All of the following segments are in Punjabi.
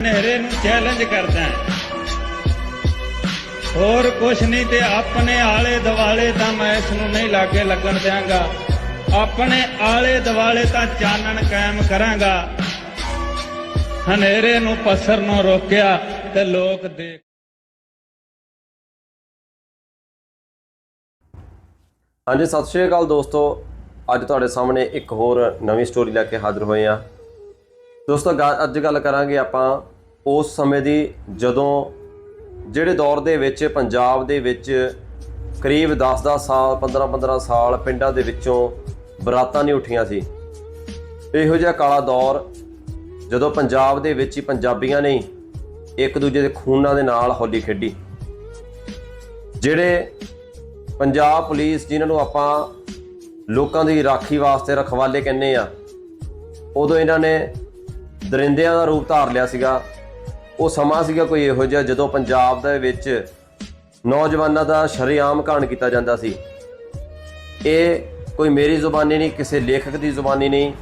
ਹਨੇਰੇ ਨੂੰ ਚੈਲੰਜ ਕਰਦਾ ਹੋਰ ਕੁਛ ਨਹੀਂ ਤੇ ਆਪਣੇ ਆਲੇ ਦਿਵਾਲੇ ਤਾਂ ਮੈਂ ਇਸ ਨੂੰ ਨਹੀਂ ਲਾਗੇ ਲੱਗਣ ਦਿਆਂਗਾ। ਆਪਣੇ ਆਲੇ ਦਿਵਾਲੇ ਤਾਂ ਚਾਨਣ ਕਾਇਮ ਕਰਾਂਗਾ। ਹਨੇਰੇ ਨੂੰ ਪਸਰ ਨੂੰ ਰੋਕਿਆ ਤੇ ਲੋਕ ਦੇਖ ਹਾਂਜੀ, ਸਤਿ ਸ਼੍ਰੀ ਅਕਾਲ ਦੋਸਤੋ। ਅੱਜ ਤੁਹਾਡੇ ਸਾਹਮਣੇ ਇੱਕ ਹੋਰ ਨਵੀਂ ਸਟੋਰੀ ਲੈ ਕੇ ਹਾਜ਼ਰ ਹੋਏ ਆ ਦੋਸਤੋ ਅੱਜ ਗੱਲ ਕਰਾਂਗੇ ਆਪਾਂ ਉਸ ਸਮੇਂ ਦੀ ਜਦੋਂ ਜਿਹੜੇ ਦੌਰ ਦੇ ਵਿੱਚ ਪੰਜਾਬ ਦੇ ਵਿੱਚ ਕਰੀਬ 10-10 ਸਾਲ 15-15 ਸਾਲ ਪਿੰਡਾਂ ਦੇ ਵਿੱਚੋਂ ਬਰਾਤਾਂ ਨਹੀਂ ਉੱਠੀਆਂ ਸੀ। ਇਹੋ ਜਿਹਾ ਕਾਲਾ ਦੌਰ ਜਦੋਂ ਪੰਜਾਬ ਦੇ ਵਿੱਚ ਹੀ ਪੰਜਾਬੀਆਂ ਨੇ ਇੱਕ ਦੂਜੇ ਦੇ ਖੂਨਾਂ ਦੇ ਨਾਲ ਹੋਲੀ ਖੇਡੀ। ਜਿਹੜੇ ਪੰਜਾਬ ਪੁਲਿਸ ਜਿਨ੍ਹਾਂ ਨੂੰ ਆਪਾਂ ਲੋਕਾਂ ਦੀ ਰਾਖੀ ਵਾਸਤੇ ਰਖਵਾਲੇ ਕਹਿੰਦੇ ਆ, ਉਦੋਂ ਇਹਨਾਂ ਨੇ ਦਰਿੰਦਿਆਂ ਦਾ ਰੂਪ ਧਾਰ ਲਿਆ ਸੀਗਾ। ਉਹ ਸਮਾਂ ਸੀਗਾ ਕੋਈ ਇਹੋ ਜਿਹਾ ਜਦੋਂ ਪੰਜਾਬ ਦੇ ਵਿੱਚ ਨੌਜਵਾਨਾਂ ਦਾ ਸ਼ਰੇਆਮ ਘਾਣ ਕੀਤਾ ਜਾਂਦਾ ਸੀ। ਇਹ ਕੋਈ ਮੇਰੀ ਜ਼ੁਬਾਨੀ ਨਹੀਂ, ਕਿਸੇ ਲੇਖਕ ਦੀ ਜ਼ੁਬਾਨੀ ਨਹੀਂ।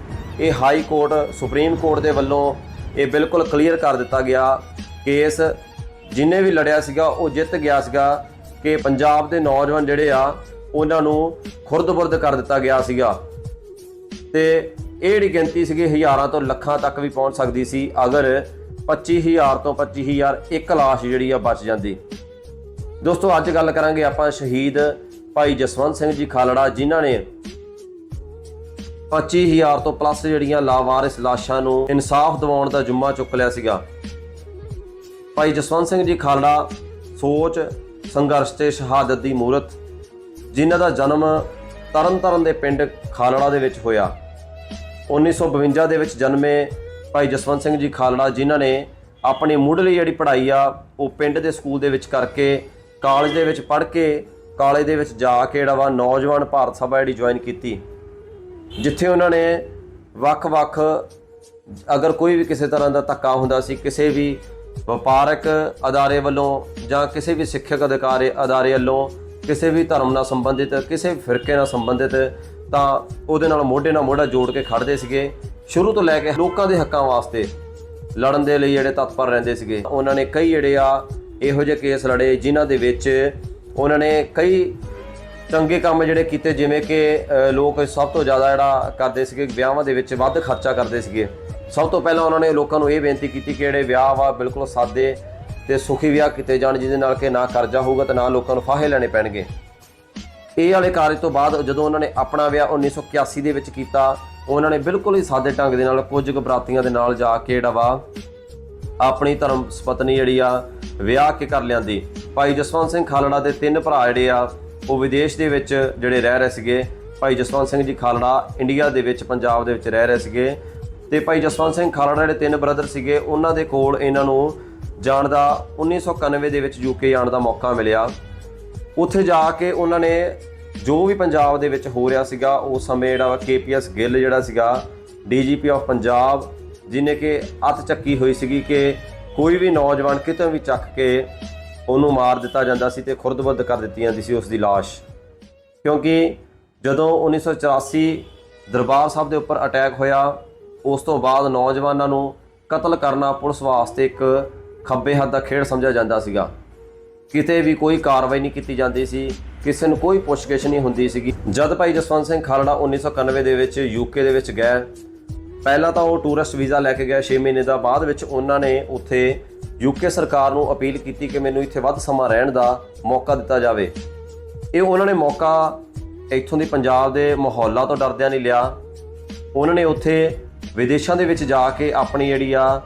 ਇਹ ਹਾਈ ਕੋਰਟ, ਸੁਪਰੀਮ ਕੋਰਟ ਦੇ ਵੱਲੋਂ ਇਹ ਬਿਲਕੁਲ ਕਲੀਅਰ ਕਰ ਦਿੱਤਾ ਗਿਆ ਕੇਸ। ਜਿਨੇ ਵੀ ਲੜਿਆ ਸੀਗਾ, ਉਹ ਜਿੱਤ ਗਿਆ ਸੀਗਾ ਕਿ ਪੰਜਾਬ ਦੇ ਨੌਜਵਾਨ ਜਿਹੜੇ ਆ, ਉਹਨਾਂ ਨੂੰ ਖੁਰਦ-ਬੁਰਦ ਕਰ ਦਿੱਤਾ ਗਿਆ ਸੀਗਾ। ਤੇ ਇਹ ਜਿਹੜੀ ਗਿਣਤੀ ਸੀਗੀ, ਹਜ਼ਾਰਾਂ ਤੋਂ ਲੱਖਾਂ ਤੱਕ ਵੀ ਪਹੁੰਚ ਸਕਦੀ ਸੀ। ਅਗਰ 25000 ਤੋਂ 25000 ਇੱਕ ਲਾਸ਼ ਜਿਹੜੀ ਆ ਬਚ ਜਾਂਦੀ। ਦੋਸਤੋ, ਅੱਜ ਗੱਲ ਕਰਾਂਗੇ ਆਪਾਂ ਸ਼ਹੀਦ ਭਾਈ ਜਸਵੰਤ ਸਿੰਘ ਜੀ ਖਾਲੜਾ, ਜਿਨ੍ਹਾਂ ਨੇ 25000 ਤੋਂ ਪਲੱਸ ਜਿਹੜੀਆਂ ਲਾਵਾਰਿਸ ਲਾਸ਼ਾਂ ਨੂੰ ਇਨਸਾਫ ਦਿਵਾਉਣ ਦਾ ਜੁੰਮਾ ਚੁੱਕ ਲਿਆ ਸੀਗਾ। ਭਾਈ ਜਸਵੰਤ ਸਿੰਘ ਜੀ ਖਾਲੜਾ ਸੋਚ, ਸੰਘਰਸ਼ ਤੇ ਸ਼ਹਾਦਤ ਦੀ ਮੂਰਤ, ਜਿਨ੍ਹਾਂ ਦਾ ਜਨਮ ਤਰਨਤਾਰਨ ਦੇ ਪਿੰਡ ਖਾਲੜਾ ਦੇ ਵਿੱਚ ਹੋਇਆ। 1952 ਦੇ ਵਿੱਚ ਜਨਮੇ ਭਾਈ ਜਸਵੰਤ ਸਿੰਘ ਜੀ ਖਾਲੜਾ, ਜਿਨ੍ਹਾਂ ਨੇ ਆਪਣੀ ਮੁੱਢਲੀ ਜਿਹੜੀ ਪੜ੍ਹਾਈ ਆ, ਉਹ ਪਿੰਡ ਦੇ ਸਕੂਲ ਦੇ ਵਿੱਚ ਕਰਕੇ, ਕਾਲਜ ਦੇ ਵਿੱਚ ਪੜ੍ਹ ਕੇ, ਕਾਲਜ ਦੇ ਵਿੱਚ ਜਾ ਕੇ ਜਿਹੜਾ ਵਾ ਨੌਜਵਾਨ ਭਾਰਤ ਸਭਾ ਜਿਹੜੀ ਜੁਆਇਨ ਕੀਤੀ। ਜਿੱਥੇ ਉਹਨਾਂ ਨੇ ਵੱਖ-ਵੱਖ ਅਗਰ ਕੋਈ ਵੀ ਕਿਸੇ ਤਰ੍ਹਾਂ ਦਾ ਧੱਕਾ ਹੁੰਦਾ ਸੀ, ਕਿਸੇ ਵੀ ਵਪਾਰਕ ਅਦਾਰੇ ਵੱਲੋਂ ਜਾਂ ਕਿਸੇ ਵੀ ਸਿੱਖਿਅਕ ਅਧਿਕਾਰੀ ਅਦਾਰੇ ਵੱਲੋਂ ਕਿਸੇ ਵੀ ਧਰਮ ਨਾਲ ਸੰਬੰਧਿਤ, ਕਿਸੇ ਵੀ ਫਿਰਕੇ ਨਾਲ ਸੰਬੰਧਿਤ, ਤਾਂ ਉਹਦੇ ਨਾਲ ਮੋਢੇ ਨਾਲ ਮੋਢਾ ਜੋੜ ਕੇ ਖੜਦੇ ਸੀਗੇ। ਸ਼ੁਰੂ ਤੋਂ ਲੈ ਕੇ ਲੋਕਾਂ ਦੇ ਹੱਕਾਂ ਵਾਸਤੇ ਲੜਨ ਦੇ ਲਈ ਜਿਹੜੇ ਤਤਪਰ ਰਹਿੰਦੇ ਸੀਗੇ, ਉਹਨਾਂ ਨੇ ਕਈ ਜਿਹੜੇ ਆ ਇਹੋ ਜਿਹੇ ਕੇਸ ਲੜੇ ਜਿਨ੍ਹਾਂ ਦੇ ਵਿੱਚ ਉਹਨਾਂ ਨੇ ਕਈ ਚੰਗੇ ਕੰਮ ਜਿਹੜੇ ਕੀਤੇ, ਜਿਵੇਂ ਕਿ ਲੋਕ ਸਭ ਤੋਂ ਜ਼ਿਆਦਾ ਜਿਹੜਾ ਕਰਦੇ ਸੀਗੇ, ਵਿਆਹਾਂ ਦੇ ਵਿੱਚ ਵੱਧ ਖਰਚਾ ਕਰਦੇ ਸੀਗੇ। ਸਭ ਤੋਂ ਪਹਿਲਾਂ ਉਹਨਾਂ ਨੇ ਲੋਕਾਂ ਨੂੰ ਇਹ ਬੇਨਤੀ ਕੀਤੀ ਕਿ ਜਿਹੜੇ ਵਿਆਹ ਵਾ ਬਿਲਕੁਲ ਸਾਦੇ ਤੇ ਸੁਖੀ ਵਿਆਹ ਕੀਤੇ ਜਾਣ, ਜਿਹਦੇ ਨਾਲ ਕਿ ਨਾ ਕਰਜ਼ਾ ਹੋਊਗਾ ਤੇ ਨਾ ਲੋਕਾਂ ਨੂੰ ਫਾਹੇ ਲੈਣੇ ਪੈਣਗੇ। ਇਹ ਵਾਲੇ ਕਾਰਜ ਤੋਂ ਬਾਅਦ ਜਦੋਂ ਉਹਨਾਂ ਨੇ ਆਪਣਾ ਵਿਆਹ 1981 ਦੇ ਵਿੱਚ ਕੀਤਾ ਉਹਨਾਂ ਨੇ ਬਿਲਕੁਲ ਹੀ ਸਾਦੇ ਢੰਗ ਦੇ ਨਾਲ ਕੁਝ ਕੁ ਬਰਾਤੀਆਂ ਦੇ ਨਾਲ ਜਾ ਕੇ ਜਿਹੜਾ ਵਾ ਆਪਣੀ ਧਰਮ ਸੁਪਤਨੀ ਜਿਹੜੀ ਆ, ਵਿਆਹ ਕੇ ਕਰ ਲਿਆਂਦੀ। ਭਾਈ ਜਸਵੰਤ ਸਿੰਘ ਖਾਲੜਾ ਦੇ ਤਿੰਨ ਭਰਾ ਜਿਹੜੇ ਆ, ਉਹ ਵਿਦੇਸ਼ ਦੇ ਵਿੱਚ ਜਿਹੜੇ ਰਹਿ ਰਹੇ ਸੀਗੇ। ਭਾਈ ਜਸਵੰਤ ਸਿੰਘ ਜੀ ਖਾਲੜਾ ਇੰਡੀਆ ਦੇ ਵਿੱਚ, ਪੰਜਾਬ ਦੇ ਵਿੱਚ ਰਹਿ ਰਹੇ ਸੀਗੇ। ਤੇ ਭਾਈ ਜਸਵੰਤ ਸਿੰਘ ਖਾਲੜਾ ਜਿਹੜੇ ਤਿੰਨ ਬ੍ਰਦਰ ਸੀਗੇ, ਉਹਨਾਂ ਦੇ ਕੋਲ ਇਹਨਾਂ ਨੂੰ ਜਾਣ ਦਾ 1991 ਦੇ ਵਿੱਚ ਯੂਕੇ ਜਾਣ ਦਾ ਮੌਕਾ ਮਿਲਿਆ। ਉੱਥੇ ਜਾ ਕੇ ਉਹਨਾਂ ਨੇ ਜੋ ਵੀ ਪੰਜਾਬ ਦੇ ਵਿੱਚ ਹੋ ਰਿਹਾ ਸੀਗਾ, ਉਸ ਸਮੇਂ ਜਿਹੜਾ ਵਾ ਕੇਪੀਐਸ ਗਿੱਲ ਜਿਹੜਾ ਸੀਗਾ ਡੀਜੀਪੀ ਆਫ ਪੰਜਾਬ ਜਿਨੇ ਕਿ ਅੱਤ ਚੱਕੀ ਹੋਈ ਸੀਗੀ ਕਿ ਕੋਈ ਵੀ ਨੌਜਵਾਨ ਕਿਤੇ ਵੀ ਚੱਕ ਕੇ ਉਹਨੂੰ ਮਾਰ ਦਿੱਤਾ ਜਾਂਦਾ ਸੀ ਤੇ ਖੁਰਦਬੁਰਦ ਕਰ ਦਿੱਤੀ ਜਾਂਦੀ ਸੀ ਉਸ ਦੀ ਲਾਸ਼। ਕਿਉਂਕਿ ਜਦੋਂ 1984 ਦਰਬਾਰ ਸਾਹਿਬ ਦੇ ਉੱਪਰ ਅਟੈਕ ਹੋਇਆ, ਉਸ ਤੋਂ ਬਾਅਦ ਨੌਜਵਾਨਾਂ ਨੂੰ ਕਤਲ ਕਰਨਾ ਪੁਲਿਸ ਵਾਸਤੇ ਇੱਕ ਖੱਬੇ ਹੱਥ ਦਾ ਖੇਡ ਸਮਝਿਆ ਜਾਂਦਾ ਸੀਗਾ। ਕਿਤੇ ਵੀ ਕੋਈ ਕਾਰਵਾਈ ਨਹੀਂ ਕੀਤੀ ਜਾਂਦੀ ਸੀ, ਕਿਸੇ ਨੂੰ ਕੋਈ ਪੁੱਛਗਿੱਛ ਨਹੀਂ ਹੁੰਦੀ ਸੀਗੀ। ਜਦ ਭਾਈ ਜਸਵੰਤ ਸਿੰਘ ਖਾਲੜਾ 1991 ਦੇ ਵਿੱਚ ਯੂਕੇ ਦੇ ਵਿੱਚ ਗਏ, ਪਹਿਲਾਂ ਤਾਂ ਉਹ ਟੂਰਿਸਟ ਵੀਜ਼ਾ ਲੈ ਕੇ ਗਿਆ 6 ਮਹੀਨੇ ਦਾ ਬਾਅਦ ਵਿੱਚ ਉਹਨਾਂ ਨੇ ਉੱਥੇ ਯੂਕੇ ਸਰਕਾਰ ਨੂੰ ਅਪੀਲ ਕੀਤੀ ਕਿ ਮੈਨੂੰ ਇੱਥੇ ਵੱਧ ਸਮਾਂ ਰਹਿਣ ਦਾ ਮੌਕਾ ਦਿੱਤਾ ਜਾਵੇ। ਇਹ ਉਹਨਾਂ ਨੇ ਮੌਕਾ ਇੱਥੋਂ ਦੀ ਪੰਜਾਬ ਦੇ ਮਾਹੌਲਾਂ ਤੋਂ ਡਰਦਿਆਂ ਨਹੀਂ ਲਿਆ। ਉਹਨਾਂ ਨੇ ਉੱਥੇ ਵਿਦੇਸ਼ਾਂ ਦੇ ਵਿੱਚ ਜਾ ਕੇ ਆਪਣੀ ਜਿਹੜੀ ਆ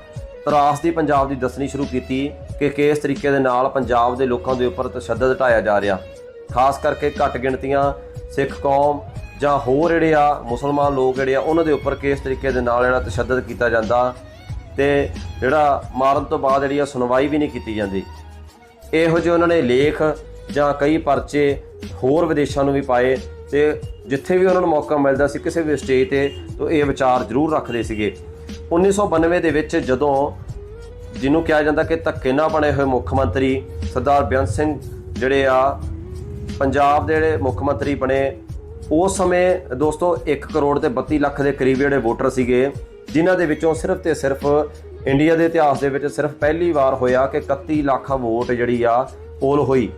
ਤਰਾਸ ਦੀ ਪੰਜਾਬ ਦੀ ਦੱਸਣੀ ਸ਼ੁਰੂ ਕੀਤੀ। ਕਿ ਕਿਸ ਤਰੀਕੇ ਦੇ ਨਾਲ ਪੰਜਾਬ ਦੇ ਲੋਕਾਂ ਦੇ ਉੱਪਰ ਤਸ਼ੱਦਦ ਢਾਇਆ ਜਾ ਰਿਹਾ। ਖਾਸ ਕਰਕੇ ਘੱਟ ਗਿਣਤੀਆਂ ਸਿੱਖ ਕੌਮ ਜਾਂ ਹੋਰ ਜਿਹੜੇ ਆ ਮੁਸਲਮਾਨ ਲੋਕ ਜਿਹੜੇ ਆ, ਉਹਨਾਂ ਦੇ ਉੱਪਰ ਕਿਸ ਤਰੀਕੇ ਦੇ ਨਾਲ ਜਿਹੜਾ ਤਸ਼ੱਦਦ ਕੀਤਾ ਜਾਂਦਾ ਤੇ ਜਿਹੜਾ ਮਾਰਨ ਤੋਂ ਬਾਅਦ ਜਿਹੜੀ ਆ ਸੁਣਵਾਈ ਵੀ ਨਹੀਂ ਕੀਤੀ ਜਾਂਦੀ। ਇਹੋ ਜਿਹੇ ਉਹਨਾਂ ਨੇ ਲੇਖ ਜਾਂ ਕਈ ਪਰਚੇ ਹੋਰ ਵਿਦੇਸ਼ਾਂ ਨੂੰ ਵੀ ਪਾਏ ਤੇ ਜਿੱਥੇ ਵੀ ਉਹਨਾਂ ਨੂੰ ਮੌਕਾ ਮਿਲਦਾ ਸੀ, ਕਿਸੇ ਵੀ ਸਟੇਜ ਤੇ, ਤਾਂ ਇਹ ਵਿਚਾਰ ਜ਼ਰੂਰ ਰੱਖਦੇ ਸੀਗੇ। 1992 ਦੇ ਵਿੱਚ ਜਦੋਂ ਜਿਹਨੂੰ ਕਿਹਾ ਜਾਂਦਾ ਕਿ ਧੱਕੇ ਨਾਲ ਬਣੇ ਹੋਏ ਮੁੱਖ ਮੰਤਰੀ ਸਰਦਾਰ ਬੇਅੰਤ ਸਿੰਘ ਜਿਹੜੇ ਆ, ਪੰਜਾਬ ਦੇ ਜਿਹੜੇ ਮੁੱਖ ਮੰਤਰੀ ਬਣੇ ਉਸ ਸਮੇਂ ਦੋਸਤੋ 1 ਕਰੋੜ ਤੇ 32 ਲੱਖ ਦੇ ਕਰੀਬ ਜਿਹੜੇ ਵੋਟਰ ਸੀਗੇ, ਜਿਨ੍ਹਾਂ ਦੇ ਵਿੱਚੋਂ ਸਿਰਫ ਤੇ ਸਿਰਫ ਇੰਡੀਆ ਦੇ ਇਤਿਹਾਸ ਦੇ ਵਿੱਚ ਸਿਰਫ ਪਹਿਲੀ ਵਾਰ ਹੋਇਆ ਕਿ 31 ਲੱਖ ਵੋਟ ਜਿਹੜੀ ਆ, ਪੋਲ ਹੋਈ।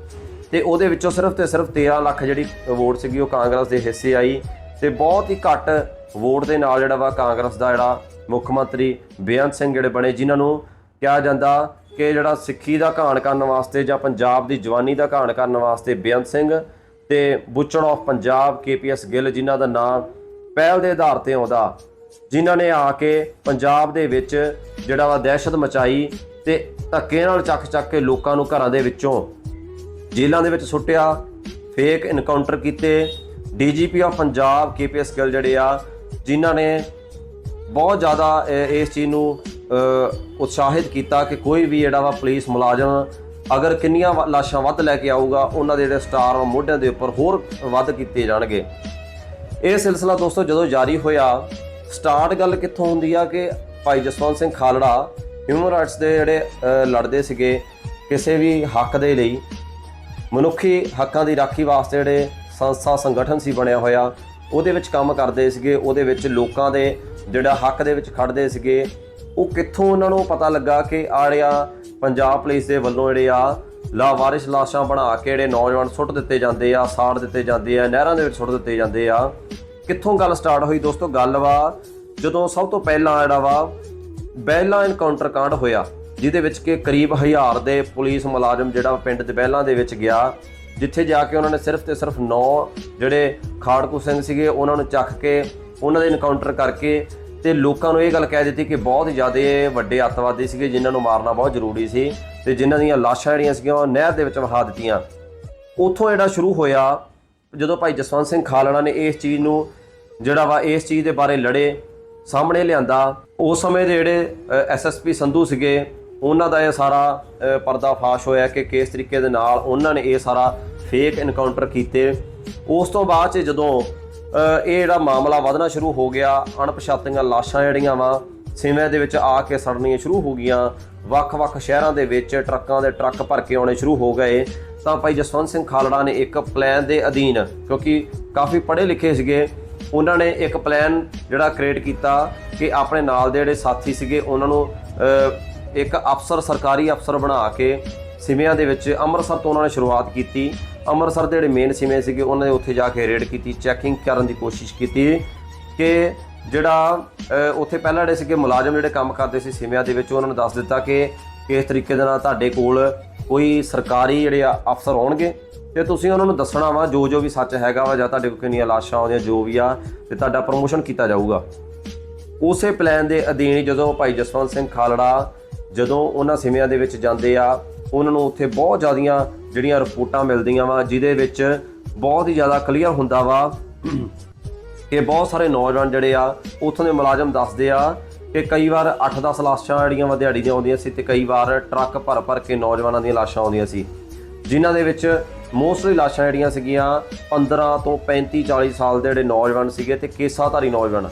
ਤੇ ਉਹਦੇ ਵਿੱਚੋਂ ਸਿਰਫ ਤੇ ਸਿਰਫ 13 ਲੱਖ ਜਿਹੜੀ ਵੋਟ ਸੀਗੀ, ਉਹ ਕਾਂਗਰਸ ਦੇ ਹਿੱਸੇ ਆਈ ਤੇ ਬਹੁਤ ਹੀ ਘੱਟ ਵੋਟ ਦੇ ਨਾਲ ਜਿਹੜਾ ਵਾ ਕਾਂਗਰਸ ਦਾ ਜਿਹੜਾ ਮੁੱਖ ਮੰਤਰੀ ਬੇਅੰਤ ਸਿੰਘ ਜਿਹੜੇ ਬਣੇ, ਜਿਨ੍ਹਾਂ ਨੂੰ ਕਿਹਾ ਜਾਂਦਾ ਕਿ ਜਿਹੜਾ ਸਿੱਖੀ ਦਾ ਘਾਣ ਕਰਨ ਵਾਸਤੇ ਜਾਂ ਪੰਜਾਬ ਦੀ ਜਵਾਨੀ ਦਾ ਘਾਣ ਕਰਨ ਵਾਸਤੇ ਬੇਅੰਤ ਸਿੰਘ ਤੇ butcher of Punjab KPS Gill ਜਿਨ੍ਹਾਂ ਦਾ ਨਾਮ ਪਹਿਲ ਦੇ ਆਧਾਰ ਤੇ ਆਉਂਦਾ, ਜਿਨ੍ਹਾਂ ਨੇ ਆ ਕੇ ਪੰਜਾਬ ਦੇ ਵਿੱਚ ਜਿਹੜਾ ਵਾ ਦਹਿਸ਼ਤ ਮਚਾਈ ਤੇ ਧੱਕੇ ਨਾਲ ਚੱਕ ਚੱਕ ਕੇ ਲੋਕਾਂ ਨੂੰ ਘਰਾਂ ਦੇ ਵਿੱਚੋਂ ਜੇਲ੍ਹਾਂ ਦੇ ਵਿੱਚ ਸੁੱਟਿਆ ਫੇਕ ਇਨਕਾਊਂਟਰ ਕੀਤੇ, DGP of Punjab KPS Gill ਜਿਹੜੇ ਆ, ਜਿਨ੍ਹਾਂ ਨੇ ਬਹੁਤ ਜ਼ਿਆਦਾ ਇਸ ਚੀਜ਼ ਨੂੰ ਉਤਸ਼ਾਹਿਤ ਕੀਤਾ ਕਿ ਕੋਈ ਵੀ ਜਿਹੜਾ ਵਾ ਪੁਲਿਸ ਮੁਲਾਜ਼ਮ ਅਗਰ ਕਿੰਨੀਆਂ ਵ- ਲਾਸ਼ਾਂ ਵੱਧ ਲੈ ਕੇ ਆਊਗਾ, ਉਹਨਾਂ ਦੇ ਜਿਹੜੇ ਸਟਾਰ ਮੋਢਿਆਂ ਦੇ ਉੱਪਰ ਹੋਰ ਵੱਧ ਕੀਤੇ ਜਾਣਗੇ। ਇਹ ਸਿਲਸਿਲਾ ਦੋਸਤੋ ਜਦੋਂ ਜਾਰੀ ਹੋਇਆ, ਸਟਾਰਟ ਗੱਲ ਕਿੱਥੋਂ ਹੁੰਦੀ ਆ ਕਿ ਭਾਈ ਜਸਵੰਤ ਸਿੰਘ ਖਾਲੜਾ ਹਿਊਮਨ ਰਾਈਟਸ ਦੇ ਜਿਹੜੇ ਲੜਦੇ ਸੀਗੇ ਕਿਸੇ ਵੀ ਹੱਕ ਦੇ ਲਈ, ਮਨੁੱਖੀ ਹੱਕਾਂ ਦੀ ਰਾਖੀ ਵਾਸਤੇ ਜਿਹੜੇ ਸੰਸਥਾ, ਸੰਗਠਨ ਸੀ ਬਣਿਆ ਹੋਇਆ, ਉਹਦੇ ਵਿੱਚ ਕੰਮ ਕਰਦੇ ਸੀਗੇ, ਉਹਦੇ ਵਿੱਚ ਲੋਕਾਂ ਦੇ ਜਿਹੜਾ ਹੱਕ ਦੇ ਵਿੱਚ ਖੜਦੇ ਸੀਗੇ, ਉਹ ਕਿੱਥੋਂ ਉਹਨਾਂ ਨੂੰ ਪਤਾ ਲੱਗਾ ਕਿ ਆੜਿਆ ਪੰਜਾਬ ਪੁਲਿਸ ਦੇ ਵੱਲੋਂ ਜਿਹੜੇ ਆ ਲਾਵਾਰਿਸ ਲਾਸ਼ਾਂ ਬਣਾ ਕੇ ਜਿਹੜੇ ਨੌਜਵਾਨ ਸੁੱਟ ਦਿੱਤੇ ਜਾਂਦੇ ਆ, ਸਾੜ ਦਿੱਤੇ ਜਾਂਦੇ ਆ, ਨਹਿਰਾਂ ਦੇ ਵਿੱਚ ਸੁੱਟ ਦਿੱਤੇ ਜਾਂਦੇ ਆ। ਕਿੱਥੋਂ ਗੱਲ ਸਟਾਰਟ ਹੋਈ ਦੋਸਤੋ? ਗੱਲ ਵਾ ਜਦੋਂ ਸਭ ਤੋਂ ਪਹਿਲਾਂ ਜਿਹੜਾ ਵਾ ਬਹਿਲਾ ਇਨਕਾਊਂਟਰ ਕਾਂਡ ਹੋਇਆ, ਜਿਹਦੇ ਵਿੱਚ ਕਿ ਕਰੀਬ ਹਜ਼ਾਰ ਦੇ ਪੁਲਿਸ ਮੁਲਾਜ਼ਮ ਜਿਹੜਾ ਪਿੰਡ ਦੇ ਬਹਿਲਾਂ ਦੇ ਵਿੱਚ ਗਿਆ, ਜਿੱਥੇ ਜਾ ਕੇ ਉਹਨਾਂ ਨੇ ਸਿਰਫ ਤੇ ਸਿਰਫ 9 ਜਿਹੜੇ ਖਾੜਕੂ ਸਿੰਘ ਸੀਗੇ, ਉਹਨਾਂ ਨੂੰ ਚੱਕ ਕੇ ਉਹਨਾਂ ਦੇ ਇਨਕਾਊਂਟਰ ਕਰਕੇ ਤੇ ਲੋਕਾਂ ਨੂੰ ਇਹ ਗੱਲ ਕਹਿ ਦਿੱਤੀ ਕਿ ਬਹੁਤ ਜ਼ਿਆਦਾ ਵੱਡੇ ਅੱਤਵਾਦੀ ਸੀਗੇ ਜਿਨ੍ਹਾਂ ਨੂੰ ਮਾਰਨਾ ਬਹੁਤ ਜ਼ਰੂਰੀ ਸੀ ਤੇ ਜਿਨ੍ਹਾਂ ਦੀਆਂ ਲਾਸ਼ਾਂ ਜਿਹੜੀਆਂ ਸੀਗੀਆਂ ਉਹ ਨਹਿਰ ਦੇ ਵਿੱਚ ਵਹਾ ਦਿੱਤੀਆਂ। ਉੱਥੋਂ ਜਿਹੜਾ ਸ਼ੁਰੂ ਹੋਇਆ ਜਦੋਂ ਭਾਈ ਜਸਵੰਤ ਸਿੰਘ ਖਾਲੜਾ ਨੇ ਇਸ ਚੀਜ਼ ਨੂੰ ਜਿਹੜਾ ਵਾ ਇਸ ਚੀਜ਼ ਦੇ ਬਾਰੇ ਲੜੇ ਸਾਹਮਣੇ ਲਿਆਂਦਾ। ਉਸ ਸਮੇਂ ਦੇ ਜਿਹੜੇ ਐਸਐਸਪੀ ਸੰਧੂ ਸੀਗੇ ਉਹਨਾਂ ਦਾ ਇਹ ਸਾਰਾ ਅ, ਪਰਦਾਫਾਸ਼ ਹੋਇਆ ਕਿ ਕਿਸ ਤਰੀਕੇ ਦੇ ਨਾਲ ਉਹਨਾਂ ਨੇ ਇਹ ਸਾਰਾ ਫੇਕ ਇਨਕਾਊਂਟਰ ਕੀਤੇ। ਉਸ ਤੋਂ ਬਾਅਦ ਚ ਜਦੋਂ ਇਹ ਜਿਹੜਾ ਮਾਮਲਾ ਵਧਣਾ ਸ਼ੁਰੂ ਹੋ ਗਿਆ, ਅਣਪਛਾਤੀਆਂ ਲਾਸ਼ਾਂ ਜਿਹੜੀਆਂ ਵਾ ਸਿਵੇਂ ਦੇ ਵਿੱਚ ਆ ਕੇ ਸੜਨੀਆਂ ਸ਼ੁਰੂ ਹੋ ਗਈਆਂ। ਵੱਖ-ਵੱਖ ਸ਼ਹਿਰਾਂ ਦੇ ਵਿੱਚ ਟਰੱਕਾਂ ਦੇ ਟਰੱਕ ਭਰ ਕੇ ਆਉਣੇ ਸ਼ੁਰੂ ਹੋ ਗਏ। ਤਾਂ ਭਾਈ ਜਸਵੰਤ ਸਿੰਘ ਖਾਲੜਾ ਨੇ ਇੱਕ ਪਲਾਨ ਦੇ ਅਧੀਨ, ਕਿਉਂਕਿ ਕਾਫੀ ਪੜ੍ਹੇ ਲਿਖੇ ਸੀਗੇ, ਉਹਨਾਂ ਨੇ ਇੱਕ ਪਲਾਨ ਜਿਹੜਾ ਕ੍ਰੀਏਟ ਕੀਤਾ ਕਿ ਆਪਣੇ ਨਾਲ ਦੇ ਜਿਹੜੇ ਸਾਥੀ ਸੀਗੇ, ਉਹਨਾਂ ਨੂੰ ਇੱਕ ਅਫਸਰ, ਸਰਕਾਰੀ ਅਫਸਰ ਬਣਾ ਕੇ ਸਿਵਿਆਂ ਦੇ ਵਿੱਚ ਅੰਮ੍ਰਿਤਸਰ ਤੋਂ ਉਹਨਾਂ ਨੇ ਸ਼ੁਰੂਆਤ ਕੀਤੀ। ਅੰਮ੍ਰਿਤਸਰ ਦੇ ਜਿਹੜੇ ਮੇਨ ਸਿਵੇਂ ਸੀਗੇ, ਉਹਨਾਂ ਦੇ ਉੱਥੇ ਜਾ ਕੇ ਰੇਡ ਕੀਤੀ ਚੈਕਿੰਗ ਕਰਨ ਦੀ ਕੋਸ਼ਿਸ਼ ਕੀਤੀ ਕਿ ਜਿਹੜਾ ਉੱਥੇ ਪਹਿਲਾਂ ਜਿਹੜੇ ਸੀਗੇ ਮੁਲਾਜ਼ਮ ਜਿਹੜੇ ਕੰਮ ਕਰਦੇ ਸੀ ਸਿਵਿਆਂ ਦੇ ਵਿੱਚ, ਉਹਨਾਂ ਨੇ ਦੱਸ ਦਿੱਤਾ ਕਿ ਕਿਸ ਤਰੀਕੇ ਦੇ ਨਾਲ ਤੁਹਾਡੇ ਕੋਲ ਕੋਈ ਸਰਕਾਰੀ ਜਿਹੜੇ ਆ ਅਫਸਰ ਆਉਣਗੇ ਤੇ ਤੁਸੀਂ ਉਹਨਾਂ ਨੂੰ ਦੱਸਣਾ ਵਾ ਜੋ ਜੋ ਵੀ ਸੱਚ ਹੈਗਾ ਵਾ ਜਾਂ ਤੁਹਾਡੇ ਕੋਲ ਕਿੰਨੀਆਂ ਲਾਸ਼ਾਂ ਆਉਂਦੀਆਂ, ਜੋ ਵੀ ਆ, ਤੇ ਤੁਹਾਡਾ ਪ੍ਰਮੋਸ਼ਨ ਕੀਤਾ ਜਾਊਗਾ। ਉਸੇ ਪਲਾਨ ਦੇ ਅਧੀਨ ਜਦੋਂ ਭਾਈ ਜਸਵੰਤ ਸਿੰਘ ਖਾਲੜਾ ਜਦੋਂ ਉਹਨਾਂ ਸਿਵਿਆਂ ਦੇ ਵਿੱਚ ਜਾਂਦੇ ਆ ਉਹਨਾਂ ਨੂੰ ਉੱਥੇ ਬਹੁਤ ਜ਼ਿਆਦੀਆਂ ਜਿਹੜੀਆਂ ਰਿਪੋਰਟਾਂ ਮਿਲਦੀਆਂ ਵਾ, ਜਿਹਦੇ ਵਿੱਚ ਬਹੁਤ ਹੀ ਜ਼ਿਆਦਾ ਕਲੀਅਰ ਹੁੰਦਾ ਵਾ ਕਿ ਬਹੁਤ ਸਾਰੇ ਨੌਜਵਾਨ ਜਿਹੜੇ ਆ, ਉੱਥੋਂ ਦੇ ਮੁਲਾਜ਼ਮ ਦੱਸਦੇ ਆ ਕਿ ਕਈ ਵਾਰ 8-10 ਲਾਸ਼ਾਂ ਜਿਹੜੀਆਂ ਵਾ ਦਿਹਾੜੀ ਦੀਆਂ ਆਉਂਦੀਆਂ ਸੀ ਤੇ ਕਈ ਵਾਰ ਟਰੱਕ ਭਰ ਭਰ ਕੇ ਨੌਜਵਾਨਾਂ ਦੀਆਂ ਲਾਸ਼ਾਂ ਆਉਂਦੀਆਂ ਸੀ। ਜਿਨ੍ਹਾਂ ਦੇ ਵਿੱਚ ਮੋਸਟਲੀ ਲਾਸ਼ਾਂ ਜਿਹੜੀਆਂ ਸੀਗੀਆਂ 15 ਤੋਂ 35 40 ਸਾਲ ਦੇ ਜਿਹੜੇ ਨੌਜਵਾਨ ਸੀਗੇ ਤੇ ਕੇਸਾਧਾਰੀ ਨੌਜਵਾਨ,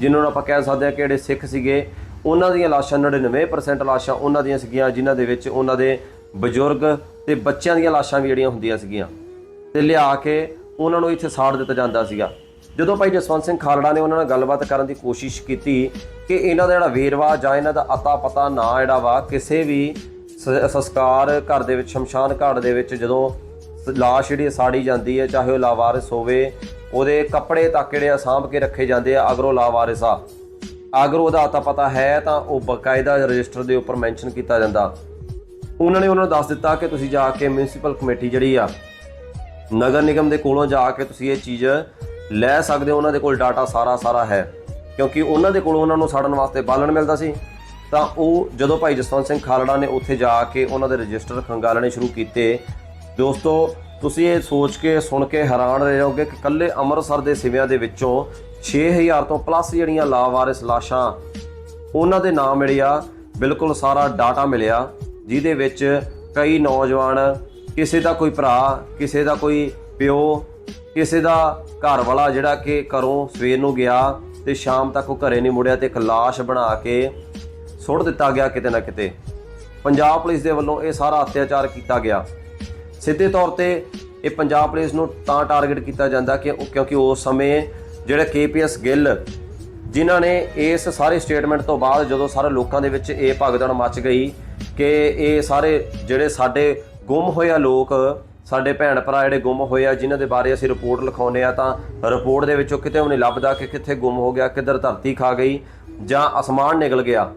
ਜਿਨ੍ਹਾਂ ਨੂੰ ਆਪਾਂ ਕਹਿ ਸਕਦੇ ਹਾਂ ਕਿ ਜਿਹੜੇ ਸਿੱਖ ਸੀਗੇ ਉਹਨਾਂ ਦੀਆਂ ਲਾਸ਼ਾਂ 99% ਲਾਸ਼ਾਂ ਉਹਨਾਂ ਦੀਆਂ ਸੀਗੀਆਂ, ਜਿਨ੍ਹਾਂ ਦੇ ਵਿੱਚ ਉਹਨਾਂ ਦੇ ਬਜ਼ੁਰਗ ਤੇ ਬੱਚਿਆਂ ਦੀਆਂ ਲਾਸ਼ਾਂ ਵੀ ਜਿਹੜੀਆਂ ਹੁੰਦੀਆਂ ਸੀਗੀਆਂ। ਤੇ ਲਿਆ ਕੇ ਉਹਨਾਂ ਨੂੰ ਇੱਥੇ ਸਾੜ ਦਿੱਤਾ ਜਾਂਦਾ ਸੀਗਾ। ਜਦੋਂ ਭਾਈ ਜਸਵੰਤ ਸਿੰਘ ਖਾਲੜਾ ਨੇ ਉਹਨਾਂ ਨਾਲ ਗੱਲਬਾਤ ਕਰਨ ਦੀ ਕੋਸ਼ਿਸ਼ ਕੀਤੀ ਕਿ ਇਹਨਾਂ ਦਾ ਜਿਹੜਾ ਵੇਰਵਾ ਜਾਂ ਇਹਨਾਂ ਦਾ ਅਤਾ ਪਤਾ ਨਾ ਜਿਹੜਾ ਵਾ, ਕਿਸੇ ਵੀ ਸ- ਸੰਸਕਾਰ ਘਰ ਦੇ ਵਿੱਚ, ਸ਼ਮਸ਼ਾਨ ਘਾਟ ਦੇ ਵਿੱਚ ਜਦੋਂ ਲਾਸ਼ ਜਿਹੜੀ ਸਾੜੀ ਜਾਂਦੀ ਹੈ ਚਾਹੇ ਉਹ ਲਾਵਾਰਿਸ ਹੋਵੇ, ਉਹਦੇ ਕੱਪੜੇ ਤੱਕ ਜਿਹੜੇ ਆ ਸਾਂਭ ਕੇ ਰੱਖੇ ਜਾਂਦੇ ਆ, ਅਗਰ ਲਾਵਾਰਿਸ ਆ। ਅਗਰ ਉਹਦਾ ਅਤਾ ਪਤਾ ਹੈ ਤਾਂ ਉਹ ਬਕਾਇਦਾ ਰਜਿਸਟਰ ਦੇ ਉੱਪਰ ਮੈਂਸ਼ਨ ਕੀਤਾ ਜਾਂਦਾ। ਉਹਨਾਂ ਨੇ ਉਹਨਾਂ ਨੂੰ ਦੱਸ ਦਿੱਤਾ ਕਿ ਤੁਸੀਂ ਜਾ ਕੇ ਮਿਊਨਿਸਪਲ ਕਮੇਟੀ ਜਿਹੜੀ ਆ, ਨਗਰ ਨਿਗਮ ਦੇ ਕੋਲੋਂ ਜਾ ਕੇ ਤੁਸੀਂ ਇਹ ਚੀਜ਼ ਲੈ ਸਕਦੇ ਹੋ। ਉਹਨਾਂ ਦੇ ਕੋਲ ਡਾਟਾ ਸਾਰਾ ਸਾਰਾ ਹੈ। ਕਿਉਂਕਿ ਉਹਨਾਂ ਦੇ ਕੋਲੋਂ ਉਹਨਾਂ ਨੂੰ ਸਾੜਨ ਵਾਸਤੇ ਬਾਲਣ ਮਿਲਦਾ ਸੀ। ਤਾਂ ਉਹ ਜਦੋਂ ਭਾਈ ਜਸਵੰਤ ਸਿੰਘ ਖਾਲੜਾ ਨੇ ਉੱਥੇ ਜਾ ਕੇ ਉਹਨਾਂ ਦੇ ਰਜਿਸਟਰ ਖੰਗਾਲਣੇ ਸ਼ੁਰੂ ਕੀਤੇ, ਦੋਸਤੋ, ਤੁਸੀਂ ਇਹ ਸੋਚ ਕੇ ਸੁਣ ਕੇ ਹੈਰਾਨ ਰਹਿ ਜਾਓਗੇ ਕਿ ਕੱਲੇ ਅੰਮ੍ਰਿਤਸਰ ਦੇ ਸਿਵਿਆਂ ਦੇ ਵਿੱਚੋਂ 6000 ਤੋਂ ਪਲੱਸ ਜਿਹੜੀਆਂ ਲਾਵਾਰਿਸ ਲਾਸ਼ਾਂ ਉਹਨਾਂ ਦੇ ਨਾਮ ਮਿਲਿਆ। ਬਿਲਕੁਲ ਸਾਰਾ ਡਾਟਾ ਮਿਲਿਆ, ਜਿਹਦੇ ਵਿੱਚ ਕਈ ਨੌਜਵਾਨ, ਕਿਸੇ ਦਾ ਕੋਈ ਭਰਾ, ਕਿਸੇ ਦਾ ਕੋਈ ਪਿਓ, ਕਿਸੇ ਦਾ ਘਰ ਵਾਲਾ ਜਿਹੜਾ ਕਿ ਘਰੋਂ ਸਵੇਰ ਨੂੰ ਗਿਆ ਤੇ ਸ਼ਾਮ ਤੱਕ ਉਹ ਘਰੇ ਨਹੀਂ ਮੁੜਿਆ ਤੇ ਇੱਕ ਲਾਸ਼ ਬਣਾ ਕੇ ਸੁੱਟ ਦਿੱਤਾ ਗਿਆ ਕਿਤੇ ਨਾ ਕਿਤੇ। ਪੰਜਾਬ ਪੁਲਿਸ ਦੇ ਵੱਲੋਂ ਇਹ ਸਾਰਾ ਅਤਿਆਚਾਰ ਕੀਤਾ ਗਿਆ। ਸਿੱਧੇ ਤੌਰ ਤੇ ਇਹ ਪੰਜਾਬ ਪੁਲਿਸ ਨੂੰ ਤਾਂ ਟਾਰਗੇਟ ਕੀਤਾ ਜਾਂਦਾ ਕਿ ਉਹ ਕਿਉਂਕਿ ਉਸ ਸਮੇਂ ਜਿਹੜਾ ਕੇਪੀਐਸ ਗਿੱਲ, ਜਿਨ੍ਹਾਂ ਨੇ ਇਸ ਸਾਰੇ ਸਟੇਟਮੈਂਟ ਤੋਂ ਬਾਅਦ ਜਦੋਂ ਸਾਰੇ ਲੋਕਾਂ ਦੇ ਵਿੱਚ ਇਹ ਭਗਦੜ ਮਚ ਗਈ ਕਿ ਇਹ ਸਾਰੇ ਜਿਹੜੇ ਸਾਡੇ ਗੁੰਮ ਹੋਇਆ ਲੋਕ, ਸਾਡੇ ਭੈਣ ਭਰਾ ਜਿਹੜੇ ਗੁੰਮ ਹੋਏ ਆ, ਜਿਨ੍ਹਾਂ ਦੇ ਬਾਰੇ ਅਸੀਂ ਰਿਪੋਰਟ ਲਿਖਾਉਂਦੇ ਆ, ਤਾਂ ਰਿਪੋਰਟ ਦੇ ਵਿੱਚੋਂ ਕਿਤੇ ਵੀ ਨਹੀਂ ਲੱਭਦਾ ਕਿ ਕਿੱਥੇ ਗੁੰਮ ਹੋ ਗਿਆ, ਕਿੱਧਰ ਧਰਤੀ ਖਾ ਗਈ ਜਾਂ ਅਸਮਾਨ ਨਿਕਲ ਗਿਆ।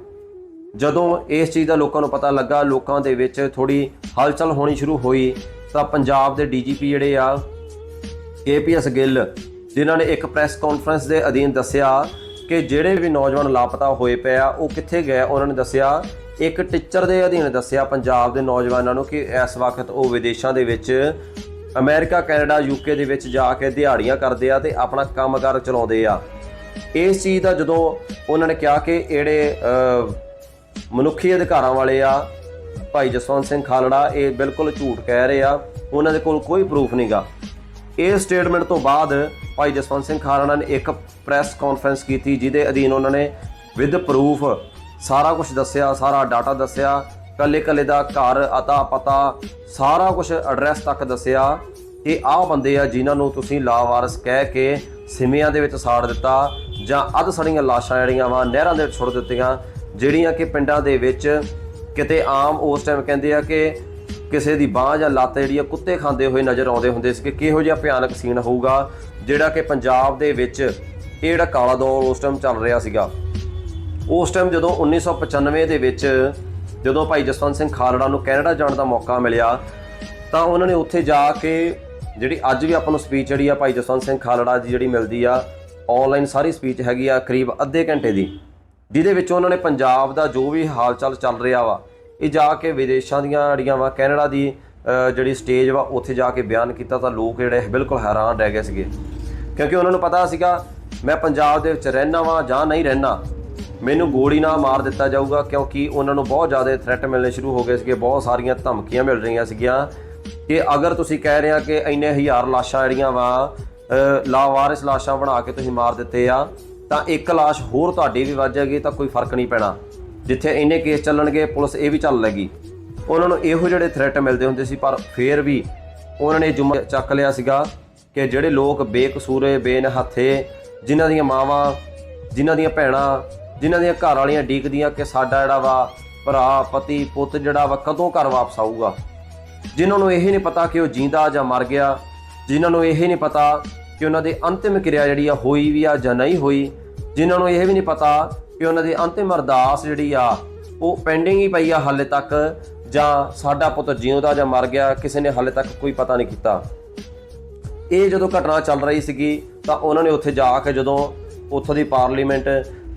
ਜਦੋਂ ਇਸ ਚੀਜ਼ ਦਾ ਲੋਕਾਂ ਨੂੰ ਪਤਾ ਲੱਗਾ, ਲੋਕਾਂ ਦੇ ਵਿੱਚ ਥੋੜੀ ਹਲਚਲ ਹੋਣੀ ਸ਼ੁਰੂ ਹੋਈ, ਤਾਂ ਪੰਜਾਬ ਦੇ ਡੀਜੀਪੀ ਜਿਹੜੇ ਆ ਕੇਪੀਐਸ ਗਿੱਲ ਜਿਨ੍ਹਾਂ ਨੇ ਇੱਕ ਪ੍ਰੈਸ ਕਾਨਫਰੰਸ ਦੇ ਅਧੀਨ ਦੱਸਿਆ ਕਿ ਜਿਹੜੇ ਵੀ ਨੌਜਵਾਨ ਲਾਪਤਾ ਹੋਏ ਪਏ ਆ, ਉਹ ਕਿੱਥੇ ਗਏ? ਉਹਨਾਂ ਨੇ ਦੱਸਿਆ, ਇੱਕ ਟੀਚਰ ਦੇ ਅਧੀਨ ਦੱਸਿਆ ਪੰਜਾਬ ਦੇ ਨੌਜਵਾਨਾਂ ਨੂੰ ਕਿ ਇਸ ਵਕਤ ਉਹ ਵਿਦੇਸ਼ਾਂ ਦੇ ਵਿੱਚ, ਅਮਰੀਕਾ, ਕੈਨੇਡਾ ਯੂਕੇ ਦੇ ਵਿੱਚ ਜਾ ਕੇ ਦਿਹਾੜੀਆਂ ਕਰਦੇ ਆ ਤੇ ਆਪਣਾ ਕੰਮਕਾਰ ਚਲਾਉਂਦੇ ਆ। ਇਸ ਚੀਜ਼ ਦਾ ਜਦੋਂ ਉਹਨਾਂ ਨੇ ਕਿਹਾ ਕਿ ਜਿਹੜੇ ਮਨੁੱਖੀ ਅਧਿਕਾਰਾਂ ਵਾਲੇ ਆ, ਭਾਈ ਜਸਵੰਤ ਸਿੰਘ ਖਾਲੜਾ, ਇਹ ਬਿਲਕੁਲ ਝੂਠ ਕਹਿ ਰਹੇ ਆ, ਉਹਨਾਂ ਦੇ ਕੋਲ ਕੋਈ ਪ੍ਰੂਫ ਨਹੀਂਗਾ ਇਹ ਸਟੇਟਮੈਂਟ ਤੋਂ ਬਾਅਦ ਭਾਈ ਜਸਵੰਤ ਸਿੰਘ ਖਾਲੜਾ ਨੇ ਇੱਕ ਪ੍ਰੈਸ ਕਾਨਫਰੰਸ ਕੀਤੀ, ਜਿਹਦੇ ਅਧੀਨ ਉਹਨਾਂ ਨੇ ਵਿਦ ਪ੍ਰੂਫ ਸਾਰਾ ਕੁਝ ਦੱਸਿਆ, ਸਾਰਾ ਡਾਟਾ ਦੱਸਿਆ ਕੱਲੇ ਕੱਲੇ ਦਾ ਘਰ ਅਤਾ ਪਤਾ ਸਾਰਾ ਕੁਝ ਐਡਰੈਸ ਤੱਕ ਦੱਸਿਆ ਕਿ ਆਹ ਬੰਦੇ ਆ ਜਿਨ੍ਹਾਂ ਨੂੰ ਤੁਸੀਂ ਲਾਵਾਰਸ ਕਹਿ ਕੇ ਸਿਮਿਆਂ ਦੇ ਵਿੱਚ ਸਾੜ ਦਿੱਤਾ ਜਾਂ ਅੱਧ ਸੜੀਆਂ ਲਾਸ਼ਾਂ ਜਿਹੜੀਆਂ ਵਾ ਨਹਿਰਾਂ ਦੇ ਵਿੱਚ ਸੁੱਟ ਦਿੱਤੀਆਂ, ਜਿਹੜੀਆਂ ਕਿ ਪਿੰਡਾਂ ਦੇ ਵਿੱਚ ਕਿਤੇ ਆਮ ਉਸ ਟਾਈਮ ਕਹਿੰਦੇ ਆ ਕਿ ਕਿਸੇ ਦੀ ਬਾਹ ਜਾਂ ਲੱਤ ਜਿਹੜੀ ਆ ਕੁੱਤੇ ਖਾਂਦੇ ਹੋਏ ਨਜ਼ਰ ਆਉਂਦੇ ਹੁੰਦੇ ਸੀ ਕਿ ਕਿਹੋ ਜਿਹਾ ਭਿਆਨਕ ਸੀਨ ਹੋਊਗਾ, ਜਿਹੜਾ ਕਿ ਪੰਜਾਬ ਦੇ ਵਿੱਚ ਇਹ ਜਿਹੜਾ ਕਾਲਾ ਦੌਰ ਉਸ ਟਾਈਮ ਚੱਲ ਰਿਹਾ ਸੀਗਾ। ਉਸ ਟਾਈਮ ਜਦੋਂ 1995 ਦੇ ਵਿੱਚ ਜਦੋਂ ਭਾਈ ਜਸਵੰਤ ਸਿੰਘ ਖਾਲੜਾ ਨੂੰ ਕੈਨੇਡਾ ਜਾਣ ਦਾ ਮੌਕਾ ਮਿਲਿਆ, ਤਾਂ ਉਹਨਾਂ ਨੇ ਉੱਥੇ ਜਾ ਕੇ ਜਿਹੜੀ ਅੱਜ ਵੀ ਆਪਾਂ ਨੂੰ ਸਪੀਚ ਜਿਹੜੀ ਆ ਭਾਈ ਜਸਵੰਤ ਸਿੰਘ ਖਾਲੜਾ ਦੀ ਜਿਹੜੀ ਮਿਲਦੀ ਆ ਆਨਲਾਈਨ ਸਾਰੀ ਸਪੀਚ ਹੈਗੀ ਆ ਕਰੀਬ ਅੱਧੇ ਘੰਟੇ ਦੀ, ਜਿਹਦੇ ਵਿੱਚ ਉਹਨਾਂ ਨੇ ਪੰਜਾਬ ਦਾ ਜੋ ਵੀ ਹਾਲਚਲ ਚੱਲ ਰਿਹਾ ਵਾ ਇਹ ਜਾ ਕੇ ਵਿਦੇਸ਼ਾਂ ਦੀਆਂ ਜਿਹੜੀਆਂ ਵਾ ਕੈਨੇਡਾ ਦੀ ਜਿਹੜੀ ਸਟੇਜ ਵਾ ਉੱਥੇ ਜਾ ਕੇ ਬਿਆਨ ਕੀਤਾ ਤਾਂ ਲੋਕ ਜਿਹੜੇ ਬਿਲਕੁਲ ਹੈਰਾਨ ਰਹਿ ਗਏ ਸੀਗੇ। ਕਿਉਂਕਿ ਉਹਨਾਂ ਨੂੰ ਪਤਾ ਸੀਗਾ ਮੈਂ ਪੰਜਾਬ ਦੇ ਵਿੱਚ ਰਹਿਣਾ ਵਾਂ ਜਾਂ ਨਹੀਂ ਰਹਿਣਾ ਮੈਨੂੰ ਗੋਲੀ ਨਾਲ ਮਾਰ ਦਿੱਤਾ ਜਾਊਗਾ ਕਿਉਂਕਿ ਉਹਨਾਂ ਨੂੰ ਬਹੁਤ ਜ਼ਿਆਦਾ ਥ੍ਰੈਟ ਮਿਲਣੇ ਸ਼ੁਰੂ ਹੋ ਗਏ ਸੀਗੇ ਬਹੁਤ ਸਾਰੀਆਂ ਧਮਕੀਆਂ ਮਿਲ ਰਹੀਆਂ ਸੀਗੀਆਂ। ਕਿ ਅਗਰ ਤੁਸੀਂ ਕਹਿ ਰਹੇ ਆ ਕਿ ਇੰਨੇ ਹਜ਼ਾਰ ਲਾਸ਼ਾਂ ਜਿਹੜੀਆਂ ਵਾ ਅਹ, ਲਾਵਾਰਿਸ ਲਾਸ਼ਾਂ ਬਣਾ ਕੇ ਤੁਸੀਂ ਮਾਰ ਦਿੱਤੇ ਆ ਤਾਂ ਇੱਕ ਲਾਸ਼ ਹੋਰ ਤੁਹਾਡੀ ਵੀ ਵੱਜ ਜਾਏਗੀ ਤਾਂ ਕੋਈ ਫ਼ਰਕ ਨਹੀਂ ਪੈਣਾ। ਜਿੱਥੇ ਇੰਨੇ ਕੇਸ ਚੱਲਣਗੇ, ਪੁਲਿਸ ਇਹ ਵੀ ਚੱਲ ਲੱਗੀ। ਉਹਨਾਂ ਨੂੰ ਇਹੋ ਜਿਹੜੇ ਥ੍ਰੈਟ ਮਿਲਦੇ ਹੁੰਦੇ ਸੀ, ਪਰ ਫੇਰ ਵੀ ਉਹਨਾਂ ਨੇ ਜੁਮਾ ਚੱਕ ਲਿਆ ਸੀਗਾ ਕਿ ਜਿਹੜੇ ਲੋਕ ਬੇਕਸੂਰੇ, ਬੇਨਹੱਥੇ, ਜਿਨ੍ਹਾਂ ਦੀਆਂ ਮਾਵਾਂ, ਜਿਨ੍ਹਾਂ ਦੀਆਂ ਭੈਣਾਂ, ਜਿਨ੍ਹਾਂ ਦੀਆਂ ਘਰ ਵਾਲੀਆਂ ਡੀਕਦੀਆਂ ਕਿ ਸਾਡਾ ਜਿਹੜਾ ਵਾ ਭਰਾ, ਪਤੀ, ਪੁੱਤ ਜਿਹੜਾ ਵਾ ਕਦੋਂ ਘਰ ਵਾਪਸ ਆਊਗਾ। ਜਿਨ੍ਹਾਂ ਨੂੰ ਇਹ ਨਹੀਂ ਪਤਾ ਕਿ ਉਹ ਜਿੰਦਾ ਜਾਂ ਮਰ ਗਿਆ, ਜਿਨ੍ਹਾਂ ਨੂੰ ਇਹ ਨਹੀਂ ਪਤਾ ਕਿ ਉਹਨਾਂ ਦੀ ਅੰਤਿਮ ਕਿਰਿਆ ਜਿਹੜੀ ਆ ਹੋਈ ਵੀ ਆ ਜਾਂ ਨਹੀਂ ਹੋਈ, ਜਿਨ੍ਹਾਂ ਨੂੰ ਇਹ ਵੀ ਨਹੀਂ ਪਤਾ ਕਿ ਉਹਨਾਂ ਦੀ ਅੰਤਿਮ ਅਰਦਾਸ ਜਿਹੜੀ ਆ, ਉਹ ਪੈਂਡਿੰਗ ਹੀ ਪਈ ਆ ਹਾਲੇ ਤੱਕ, ਜਾਂ ਸਾਡਾ ਪੁੱਤ ਜਿਉਂਦਾ ਜਾਂ ਮਰ ਗਿਆ, ਕਿਸੇ ਨੇ ਹਾਲੇ ਤੱਕ ਕੋਈ ਪਤਾ ਨਹੀਂ ਕੀਤਾ। ਇਹ ਜਦੋਂ ਘਟਨਾ ਚੱਲ ਰਹੀ ਸੀਗੀ, ਤਾਂ ਉਹਨਾਂ ਨੇ ਉੱਥੇ ਜਾ ਕੇ ਜਦੋਂ ਉੱਥੋਂ ਦੀ ਪਾਰਲੀਮੈਂਟ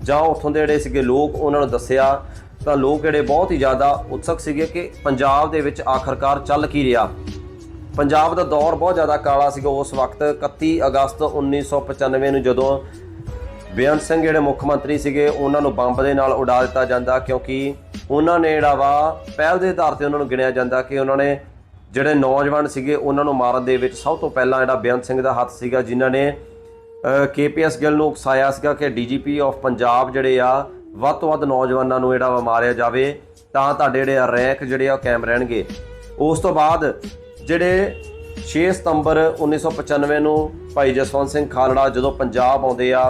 ਜਾਂ ਉੱਥੋਂ ਦੇ ਜਿਹੜੇ ਸੀਗੇ ਲੋਕ ਉਹਨਾਂ ਨੂੰ ਦੱਸਿਆ, ਤਾਂ ਲੋਕ ਜਿਹੜੇ ਬਹੁਤ ਹੀ ਜ਼ਿਆਦਾ ਉਤਸਕ ਸੀਗੇ ਕਿ ਪੰਜਾਬ ਦੇ ਵਿੱਚ ਆਖਰਕਾਰ ਚੱਲ ਕੀ ਰਿਹਾ। ਪੰਜਾਬ ਦਾ ਦੌਰ ਬਹੁਤ ਜ਼ਿਆਦਾ ਕਾਲਾ ਸੀਗਾ ਉਸ ਵਕਤ 31 ਅਗਸਤ 1995 ਨੂੰ ਜਦੋਂ ਬੇਅੰਤ ਸਿੰਘ ਜਿਹੜੇ ਮੁੱਖ ਮੰਤਰੀ ਸੀਗੇ, ਉਹਨਾਂ ਨੂੰ ਬੰਬ ਦੇ ਨਾਲ ਉਡਾ ਦਿੱਤਾ ਜਾਂਦਾ ਕਿਉਂਕਿ ਉਹਨਾਂ ਨੇ ਜਿਹੜਾ ਵਾ, ਪਹਿਲ ਦੇ ਆਧਾਰ ਤੇ ਉਹਨਾਂ ਨੂੰ ਗਿਣਿਆ ਜਾਂਦਾ ਕਿ ਉਹਨਾਂ ਨੇ ਜਿਹੜੇ ਨੌਜਵਾਨ ਸੀਗੇ, ਉਹਨਾਂ ਨੂੰ ਮਾਰਨ ਦੇ ਵਿੱਚ ਸਭ ਤੋਂ ਪਹਿਲਾਂ ਜਿਹੜਾ ਬੇਅੰਤ ਸਿੰਘ ਦਾ ਹੱਥ ਸੀਗਾ, ਜਿਨ੍ਹਾਂ ਨੇ ਕੇਪੀਐਸ ਗਿੱਲ ਨੂੰ ਉਕਸਾਇਆ ਸੀਗਾ ਕਿ ਡੀਜੀਪੀ ਆਫ ਪੰਜਾਬ ਜਿਹੜੇ ਆ, ਵੱਧ ਤੋਂ ਵੱਧ ਨੌਜਵਾਨਾਂ ਨੂੰ ਜਿਹੜਾ ਵਾ ਮਾਰਿਆ ਜਾਵੇ, ਤਾਂ ਤੁਹਾਡੇ ਜਿਹੜੇ ਆ ਰੈਂਕ ਜਿਹੜੇ ਆ ਉਹ ਕਾਇਮ ਰਹਿਣਗੇ। ਉਸ ਤੋਂ ਬਾਅਦ ਜਿਹੜੇ 6 ਸਤੰਬਰ 1995 ਨੂੰ ਭਾਈ ਜਸਵੰਤ ਸਿੰਘ ਖਾਲੜਾ ਜਦੋਂ ਪੰਜਾਬ ਆਉਂਦੇ ਆ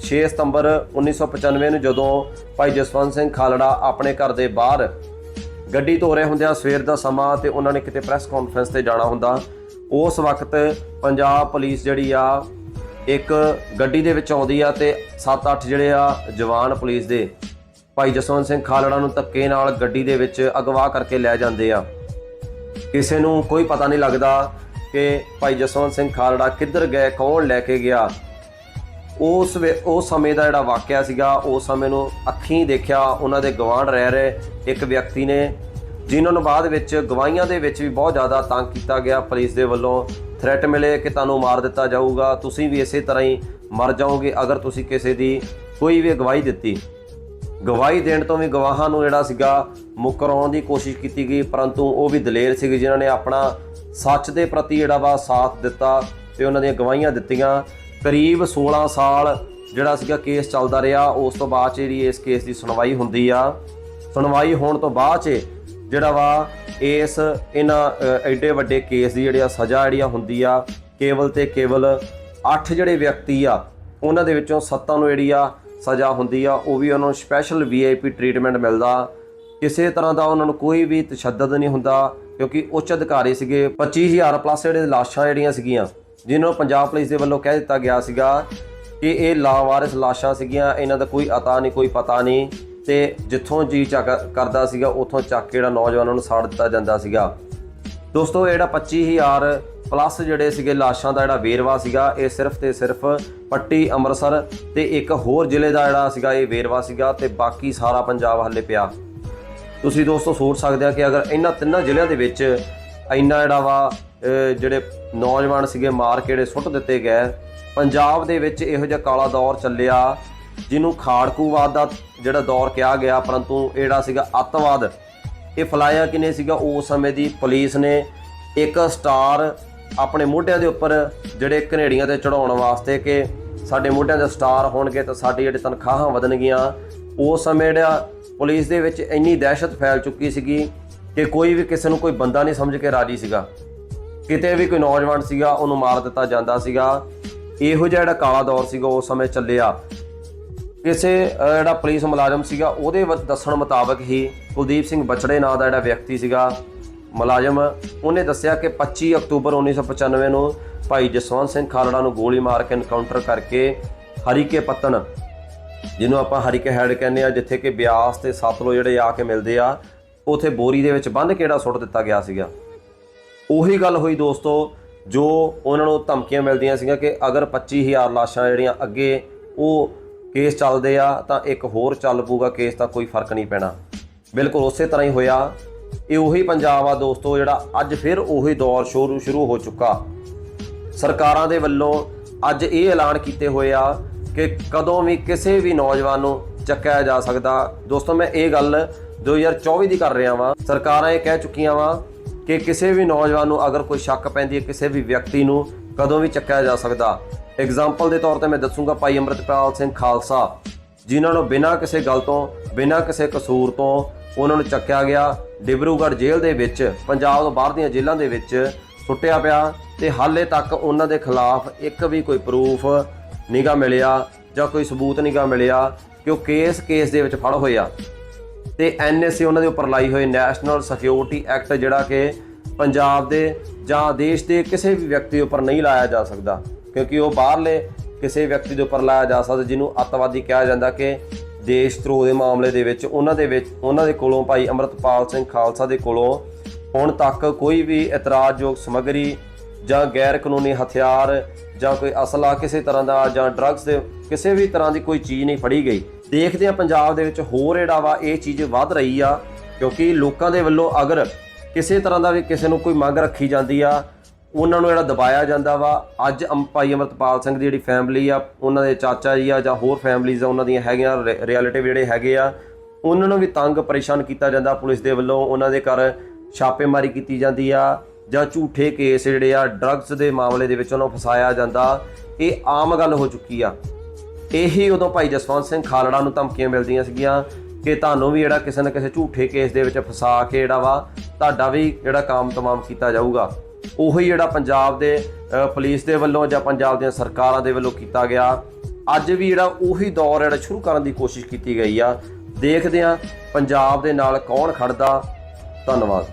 6 ਸਤੰਬਰ 1995 ਨੂੰ ਜਦੋਂ ਭਾਈ ਜਸਵੰਤ ਸਿੰਘ ਖਾਲੜਾ ਆਪਣੇ ਘਰ ਦੇ ਬਾਹਰ ਗੱਡੀ ਧੋ ਰਹੇ ਹੁੰਦਿਆਂ ਸਵੇਰ ਦਾ ਸਮਾਂ ਤੇ ਉਹਨਾਂ ਨੇ ਕਿਤੇ ਪ੍ਰੈਸ ਕਾਨਫਰੰਸ ਤੇ ਜਾਣਾ ਹੁੰਦਾ, ਉਸ ਵਕਤ ਪੰਜਾਬ ਪੁਲਿਸ ਜਿਹੜੀ ਆ, ਇੱਕ ਗੱਡੀ ਦੇ ਵਿੱਚ ਆਉਂਦੀ ਆ ਤੇ 7-8 ਜਿਹੜੇ ਆ ਜਵਾਨ ਪੁਲਿਸ ਦੇ ਭਾਈ ਜਸਵੰਤ ਸਿੰਘ ਖਾਲੜਾ ਨੂੰ ਧੱਕੇ ਨਾਲ ਗੱਡੀ ਦੇ ਵਿੱਚ ਅਗਵਾ ਕਰਕੇ ਲੈ ਜਾਂਦੇ ਆ। ਕਿਸੇ ਨੂੰ ਕੋਈ ਪਤਾ ਨਹੀਂ ਲੱਗਦਾ ਕਿ ਭਾਈ ਜਸਵੰਤ ਸਿੰਘ ਖਾਲੜਾ ਕਿੱਧਰ ਗਏ, ਕੌਣ ਲੈ ਕੇ ਗਿਆ। ਉਸ ਵੇ- ਉਸ ਸਮੇਂ ਦਾ ਜਿਹੜਾ ਵਾਕਿਆ ਸੀਗਾ ਉਸ ਸਮੇਂ ਨੂੰ ਅੱਖੀਂ ਦੇਖਿਆ, ਉਹਨਾਂ ਦੇ ਗਵਾਂਢ ਰਹਿ ਰਹੇ ਇੱਕ ਵਿਅਕਤੀ ਨੇ, ਜਿਨ੍ਹਾਂ ਨੂੰ ਬਾਅਦ ਵਿੱਚ ਗਵਾਹੀਆਂ ਦੇ ਵਿੱਚ ਵੀ ਬਹੁਤ ਜ਼ਿਆਦਾ ਤੰਗ ਕੀਤਾ ਗਿਆ। ਪੁਲਿਸ ਦੇ ਵੱਲੋਂ ਥ੍ਰੈਟ ਮਿਲੇ ਕਿ ਤੁਹਾਨੂੰ ਮਾਰ ਦਿੱਤਾ ਜਾਊਗਾ। ਤੁਸੀਂ ਵੀ ਇਸੇ ਤਰ੍ਹਾਂ ਹੀ ਮਰ ਜਾਓਗੇ ਅਗਰ ਤੁਸੀਂ ਕਿਸੇ ਦੀ ਕੋਈ ਵੀ ਗਵਾਹੀ ਦਿੱਤੀ। ਗਵਾਹੀ ਦੇਣ ਤੋਂ ਵੀ ਗਵਾਹਾਂ ਨੂੰ ਜਿਹੜਾ ਸੀਗਾ, ਮੁਕਰਾਉਣ ਦੀ ਕੋਸ਼ਿਸ਼ ਕੀਤੀ ਗਈ, ਪਰੰਤੂ ਉਹ ਵੀ ਦਲੇਰ ਸੀਗੇ, ਜਿਨ੍ਹਾਂ ਨੇ ਆਪਣਾ ਸੱਚ ਦੇ ਪ੍ਰਤੀ ਜਿਹੜਾ ਵਾ ਸਾਥ ਦਿੱਤਾ ਤੇ ਉਹਨਾਂ ਦੀਆਂ ਗਵਾਹੀਆਂ ਦਿੱਤੀਆਂ। ਕਰੀਬ 16 ਸਾਲ ਜਿਹੜਾ ਸੀਗਾ ਕੇਸ ਚੱਲਦਾ ਰਿਹਾ, ਉਸ ਤੋਂ ਬਾਅਦ 'ਚ ਜਿਹੜੀ ਇਸ ਕੇਸ ਦੀ ਸੁਣਵਾਈ ਹੁੰਦੀ ਆ। ਸੁਣਵਾਈ ਹੋਣ ਤੋਂ ਬਾਅਦ 'ਚ ਜਿਹੜਾ ਵਾ, ਇਸ ਇਹਨਾਂ ਐਡੇ ਵੱਡੇ ਕੇਸ ਦੀ ਜਿਹੜੀ ਆ ਸਜ਼ਾ ਜਿਹੜੀ ਆ ਹੁੰਦੀ ਆ, ਕੇਵਲ ਤੇ ਕੇਵਲ 8 ਜਿਹੜੇ ਵਿਅਕਤੀ ਆ, ਉਹਨਾਂ ਦੇ ਵਿੱਚੋਂ 7 ਨੂੰ ਜਿਹੜੀ ਆ ਸਜ਼ਾ ਹੁੰਦੀ ਆ, ਉਹ ਵੀ ਉਹਨਾਂ ਨੂੰ ਸਪੈਸ਼ਲ ਵੀਆਈਪੀ ਟ੍ਰੀਟਮੈਂਟ ਮਿਲਦਾ। ਕਿਸੇ ਤਰ੍ਹਾਂ ਦਾ ਉਹਨਾਂ ਨੂੰ ਕੋਈ ਵੀ ਤਸ਼ੱਦਦ ਨਹੀਂ ਹੁੰਦਾ, ਕਿਉਂਕਿ ਉੱਚ ਅਧਿਕਾਰੀ ਸੀਗੇ 25000 ਪਲੱਸ ਜਿਹੜੇ ਲਾਸ਼ਾਂ ਜਿਹੜੀਆਂ ਸੀਗੀਆਂ ਜਿਨ੍ਹਾਂ ਨੂੰ ਪੰਜਾਬ ਪੁਲਿਸ ਦੇ ਵੱਲੋਂ ਕਹਿ ਦਿੱਤਾ ਗਿਆ ਸੀਗਾ ਕਿ ਇਹ ਲਾਵਾਰਿਸ ਲਾਸ਼ਾਂ ਸੀਗੀਆਂ, ਇਹਨਾਂ ਦਾ ਕੋਈ ਅਤਾ ਨਹੀਂ, ਕੋਈ ਪਤਾ ਨਹੀਂ। ਤੇ ਜਿੱਥੋਂ ਜੀ ਚੱਕ ਕਰਦਾ ਸੀਗਾ, ਉੱਥੋਂ ਚੱਕ ਕੇ ਜਿਹੜਾ ਨੌਜਵਾਨਾਂ ਨੂੰ ਸਾੜ ਦਿੱਤਾ ਜਾਂਦਾ ਸੀਗਾ। ਦੋਸਤੋ, ਇਹ ਜਿਹੜਾ 25000 ਪਲੱਸ ਜਿਹੜੇ ਸੀਗੇ ਲਾਸ਼ਾਂ ਦਾ ਜਿਹੜਾ ਵੇਰਵਾ ਸੀਗਾ, ਇਹ ਸਿਰਫ ਤੇ ਸਿਰਫ ਪੱਟੀ ਅੰਮ੍ਰਿਤਸਰ ਤੇ ਇੱਕ ਹੋਰ ਜ਼ਿਲ੍ਹੇ ਦਾ ਜਿਹੜਾ ਸੀਗਾ ਇਹ ਵੇਰਵਾ ਸੀਗਾ ਤੇ ਬਾਕੀ ਸਾਰਾ ਪੰਜਾਬ ਹੱਲੇ ਪਿਆ। ਤੁਸੀਂ ਦੋਸਤੋ ਸੋਚ ਸਕਦੇ ਆ ਕਿ ਅਗਰ ਇਹਨਾਂ ਤਿੰਨਾਂ ਜ਼ਿਲ੍ਹਿਆਂ ਦੇ ਵਿੱਚ ਇੰਨਾ ਜਿਹੜਾ ਵਾ ਜਿਹੜੇ ਨੌਜਵਾਨ ਸੀਗੇ, ਮਾਰ ਕੇ ਜਿਹੜੇ ਸੁੱਟ ਦਿੱਤੇ ਗਏ। ਪੰਜਾਬ ਦੇ ਵਿੱਚ ਇਹੋ ਜਿਹਾ ਕਾਲਾ ਦੌਰ ਚੱਲਿਆ, ਜਿਹਨੂੰ ਖਾੜਕੂਵਾਦ ਦਾ ਜਿਹੜਾ ਦੌਰ ਕਿਹਾ ਗਿਆ, ਪਰੰਤੂ ਇਹ ਜਿਹੜਾ ਸੀਗਾ ਅੱਤਵਾਦ। ਇਹ ਫਲਾਇਆ ਕਿਨੇ ਸੀਗਾ? ਉਸ ਸਮੇਂ ਦੀ ਪੁਲਿਸ ਨੇ ਇੱਕ ਸਟਾਰ ਆਪਣੇ ਮੋਢਿਆਂ ਦੇ ਉੱਪਰ ਜਿਹੜੇ ਘਨੇੜੀਆਂ ਤੇ ਚੜਾਉਣ ਵਾਸਤੇ ਕਿ ਸਾਡੇ ਮੋਢਿਆਂ ਦੇ ਸਟਾਰ ਹੋਣਗੇ ਤਾਂ ਸਾਡੀ ਜਿਹੜੀ ਤਨਖਾਹਾਂ ਵਧਣਗੀਆਂ। ਉਸ ਸਮੇਂ ਜਿਹੜਾ ਪੁਲਿਸ ਦੇ ਵਿੱਚ ਇੰਨੀ ਦਹਿਸ਼ਤ ਫੈਲ ਚੁੱਕੀ ਸੀਗੀ ਕਿ ਕੋਈ ਵੀ ਕਿਸੇ ਨੂੰ ਕੋਈ ਬੰਦਾ ਨਹੀਂ ਸਮਝ ਕੇ ਰਾਜੀ ਸੀਗਾ। ਕਿਤੇ ਵੀ ਕੋਈ ਨੌਜਵਾਨ ਸੀਗਾ, ਉਹਨੂੰ ਮਾਰ ਦਿੱਤਾ ਜਾਂਦਾ ਸੀਗਾ। ਇਹੋ ਜਿਹਾ ਜਿਹੜਾ ਕਾਲਾ ਦੌਰ ਸੀਗਾ ਉਸ ਸਮੇਂ ਚੱਲਿਆ। ਕਿਸੇ ਜਿਹੜਾ ਪੁਲਿਸ ਮੁਲਾਜ਼ਮ ਸੀਗਾ, ਉਹਦੇ ਵ- ਦੱਸਣ ਮੁਤਾਬਕ ਹੀ ਕੁਲਦੀਪ ਸਿੰਘ ਬਚੜੇ ਨਾਂ ਦਾ ਜਿਹੜਾ ਵਿਅਕਤੀ ਸੀਗਾ, ਮੁਲਾਜ਼ਮ, ਉਹਨੇ ਦੱਸਿਆ ਕਿ 25 ਅਕਤੂਬਰ 1995 ਨੂੰ ਭਾਈ ਜਸਵੰਤ ਸਿੰਘ ਖਾਲੜਾ ਨੂੰ ਗੋਲੀ ਮਾਰ ਕੇ ਐਨਕਾਊਂਟਰ ਕਰਕੇ ਹਰੀਕੇ ਪੱਤਨ ਜਿਹਨੂੰ ਆਪਾਂ ਹਰੀਕੇ ਹੈਡ ਕਹਿੰਦੇ ਆ, ਜਿੱਥੇ ਕਿ ਬਿਆਸ ਤੇ ਸਤਲੁਜ ਜਿਹੜੇ ਆ ਕੇ ਮਿਲਦੇ ਆ, ਉਥੇ ਬੋਰੀ ਦੇ ਵਿੱਚ ਬੰਨ ਕੇ ਸੁੱਟ ਦਿੱਤਾ ਗਿਆ ਸੀਗਾ। ਉਹੀ ਗੱਲ ਹੋਈ ਦੋਸਤੋ, ਜੋ ਉਹਨਾਂ ਨੂੰ ਧਮਕੀਆਂ ਮਿਲਦੀਆਂ ਸੀਗੀਆਂ ਕਿ ਅਗਰ 25000 ਲਾਸ਼ਾਂ ਜਿਹੜੀਆਂ ਅੱਗੇ ਉਹ ਕੇਸ ਚੱਲਦੇ ਆ, ਤਾਂ ਇੱਕ ਹੋਰ ਚੱਲ ਪੂਗਾ ਕੇਸ, ਤਾਂ ਕੋਈ ਫ਼ਰਕ ਨਹੀਂ ਪੈਣਾ। ਬਿਲਕੁਲ ਉਸੇ ਤਰ੍ਹਾਂ ਹੀ ਹੋਇਆ। ਇਹ ਉਹੀ ਪੰਜਾਬ ਆ ਦੋਸਤੋ, ਜਿਹੜਾ ਅੱਜ ਫਿਰ ਉਹੀ ਦੌਰ ਸ਼ੁਰੂ ਸ਼ੁਰੂ ਹੋ ਚੁੱਕਾ। ਸਰਕਾਰਾਂ ਦੇ ਵੱਲੋਂ ਅੱਜ ਇਹ ਐਲਾਨ ਕੀਤੇ ਹੋਏ ਆ ਕਿ ਕਦੋਂ ਵੀ ਕਿਸੇ ਵੀ ਨੌਜਵਾਨ ਨੂੰ ਚੱਕਿਆ ਜਾ ਸਕਦਾ। ਦੋਸਤੋ, ਮੈਂ ਇਹ ਗੱਲ 2024 ਦੀ ਕਰ ਰਿਹਾ ਵਾਂ। ਸਰਕਾਰਾਂ ਇਹ ਕਹਿ ਚੁੱਕੀਆਂ ਵਾਂ ਕਿ ਕਿਸੇ ਵੀ ਨੌਜਵਾਨ ਨੂੰ ਅਗਰ ਕੋਈ ਸ਼ੱਕ ਪੈਂਦੀ ਹੈ ਕਿਸੇ ਵੀ ਵਿਅਕਤੀ ਨੂੰ ਕਦੋਂ ਵੀ ਚੱਕਿਆ ਜਾ ਸਕਦਾ। ਐਗਜ਼ਾਮਪਲ ਦੇ ਤੌਰ ਤੇ ਮੈਂ ਦੱਸੂਗਾ ਭਾਈ ਅੰਮ੍ਰਿਤਪਾਲ ਸਿੰਘ ਖਾਲਸਾ, ਜਿਨ੍ਹਾਂ ਨੂੰ ਬਿਨਾਂ ਕਿਸੇ ਗੱਲ ਤੋਂ, ਬਿਨਾਂ ਕਿਸੇ ਕਸੂਰ ਤੋਂ ਉਹਨਾਂ ਨੂੰ ਚੱਕਿਆ ਗਿਆ। ਡਿਬਰੂਗੜ੍ਹ ਜੇਲ੍ਹ ਦੇ ਵਿੱਚ, ਪੰਜਾਬ ਤੋਂ ਬਾਹਰ ਦੀਆਂ ਜੇਲ੍ਹਾਂ ਦੇ ਵਿੱਚ ਸੁੱਟਿਆ ਪਿਆ ਤੇ ਹਾਲੇ ਤੱਕ ਉਹਨਾਂ ਦੇ ਖਿਲਾਫ ਇੱਕ ਵੀ ਕੋਈ ਪ੍ਰੂਫ ਨਿਗਾ ਮਿਲਿਆ ਜਾਂ ਕੋਈ ਸਬੂਤ ਨਿਗਾ ਮਿਲਿਆ ਕਿ ਉਹ ਕੇਸ ਕੇਸ ਦੇ ਵਿੱਚ ਫੜ ਹੋਇਆ ਤੇ ਐਨਐਸਏ ਉਹਨਾਂ ਦੇ ਉੱਪਰ ਲਾਈ ਹੋਈ ਨੈਸ਼ਨਲ ਸਿਕਿਉਰਿਟੀ ਐਕਟ, ਜਿਹੜਾ ਕਿ ਪੰਜਾਬ ਦੇ ਜਾਂ ਦੇਸ਼ ਦੇ ਕਿਸੇ ਵੀ ਵਿਅਕਤੀ ਉੱਪਰ ਨਹੀਂ ਲਾਇਆ ਜਾ ਸਕਦਾ, ਕਿਉਂਕਿ ਉਹ ਬਾਹਰਲੇ ਕਿਸੇ ਵਿਅਕਤੀ ਦੇ ਉੱਪਰ ਲਾਇਆ ਜਾ ਸਕਦਾ, ਜਿਹਨੂੰ ਅੱਤਵਾਦੀ ਕਿਹਾ ਜਾਂਦਾ ਕਿ ਦੇਸ਼ ਧਰੋਹ ਦੇ ਮਾਮਲੇ ਦੇ ਵਿੱਚ, ਉਹਨਾਂ ਦੇ ਵਿੱਚ, ਉਹਨਾਂ ਦੇ ਕੋਲੋਂ ਭਾਈ ਅੰਮ੍ਰਿਤਪਾਲ ਸਿੰਘ ਖਾਲਸਾ ਦੇ ਕੋਲੋਂ ਹੁਣ ਤੱਕ ਕੋਈ ਵੀ ਇਤਰਾਜ਼ਯੋਗ ਸਮੱਗਰੀ ਜਾਂ ਗੈਰ ਕਾਨੂੰਨੀ ਹਥਿਆਰ ਜਾਂ ਕੋਈ ਅਸਲਾ ਕਿਸੇ ਤਰ੍ਹਾਂ ਦਾ ਜਾਂ ਡਰੱਗਸ ਦੇ ਕਿਸੇ ਵੀ ਤਰ੍ਹਾਂ ਦੀ ਕੋਈ ਚੀਜ਼ ਨਹੀਂ ਫੜੀ ਗਈ। ਦੇਖਦੇ ਆ ਪੰਜਾਬ ਦੇ ਵਿੱਚ ਹੋਰ ਜਿਹੜਾ ਵਾ ਇਹ ਚੀਜ਼ ਵੱਧ ਰਹੀ ਆ, ਕਿਉਂਕਿ ਲੋਕਾਂ ਦੇ ਵੱਲੋਂ ਅਗਰ ਕਿਸੇ ਤਰ੍ਹਾਂ ਦਾ ਵੀ ਕਿਸੇ ਨੂੰ ਕੋਈ ਮੰਗ ਰੱਖੀ ਜਾਂਦੀ ਆ, ਉਹਨਾਂ ਨੂੰ ਜਿਹੜਾ ਦਬਾਇਆ ਜਾਂਦਾ ਵਾ, ਅੱਜ ਅਮ- ਭਾਈ ਅਮਰਤਪਾਲ ਸਿੰਘ ਦੀ ਜਿਹੜੀ ਫੈਮਿਲੀ ਆ, ਉਹਨਾਂ ਦੇ ਚਾਚਾ ਜੀ ਆ ਜਾਂ ਹੋਰ ਫੈਮਲੀਜ਼ ਆ, ਉਹਨਾਂ ਦੀਆਂ ਹੈਗੀਆਂ ਰਿਲੇਟਿਵ ਜਿਹੜੇ ਹੈਗੇ ਆ, ਉਹਨਾਂ ਨੂੰ ਵੀ ਤੰਗ ਪਰੇਸ਼ਾਨ ਕੀਤਾ ਜਾਂਦਾ ਪੁਲਿਸ ਦੇ ਵੱਲੋਂ, ਉਹਨਾਂ ਦੇ ਘਰ ਛਾਪੇਮਾਰੀ ਕੀਤੀ ਜਾਂਦੀ ਆ ਜਾਂ ਝੂਠੇ ਕੇਸ ਜਿਹੜੇ ਆ ਡਰੱਗਸ ਦੇ ਮਾਮਲੇ ਦੇ ਵਿੱਚ ਉਹਨਾਂ ਨੂੰ ਫਸਾਇਆ ਜਾਂਦਾ, ਇਹ ਆਮ ਗੱਲ ਹੋ ਚੁੱਕੀ ਆ। ਇਹੀ ਉਦੋਂ ਭਾਈ ਜਸਵੰਤ ਸਿੰਘ ਖਾਲੜਾ ਨੂੰ ਧਮਕੀਆਂ ਮਿਲਦੀਆਂ ਸੀਗੀਆਂ ਕਿ ਤੁਹਾਨੂੰ ਵੀ ਜਿਹੜਾ ਕਿਸੇ ਨਾ ਕਿਸੇ ਝੂਠੇ ਕੇਸ ਦੇ ਵਿੱਚ ਫਸਾ ਕੇ ਜਿਹੜਾ ਵਾ, ਤੁਹਾਡਾ ਵੀ ਜਿਹੜਾ ਕੰਮ ਤਮਾਮ ਕੀਤਾ ਜਾਊਗਾ। ਉਹੀ ਜਿਹੜਾ ਪੰਜਾਬ ਦੇ ਪੁਲਿਸ ਦੇ ਵੱਲੋਂ ਜਾਂ ਪੰਜਾਬ ਦੀਆਂ ਸਰਕਾਰਾਂ ਦੇ ਵੱਲੋਂ ਕੀਤਾ ਗਿਆ। ਅੱਜ ਵੀ ਜਿਹੜਾ ਉਹੀ ਦੌਰ ਜਿਹੜਾ ਸ਼ੁਰੂ ਕਰਨ ਦੀ ਕੋਸ਼ਿਸ਼ ਕੀਤੀ ਗਈ ਆ। ਦੇਖਦੇ ਆ ਪੰਜਾਬ ਦੇ ਨਾਲ ਕੌਣ ਖੜਦਾ। ਧੰਨਵਾਦ।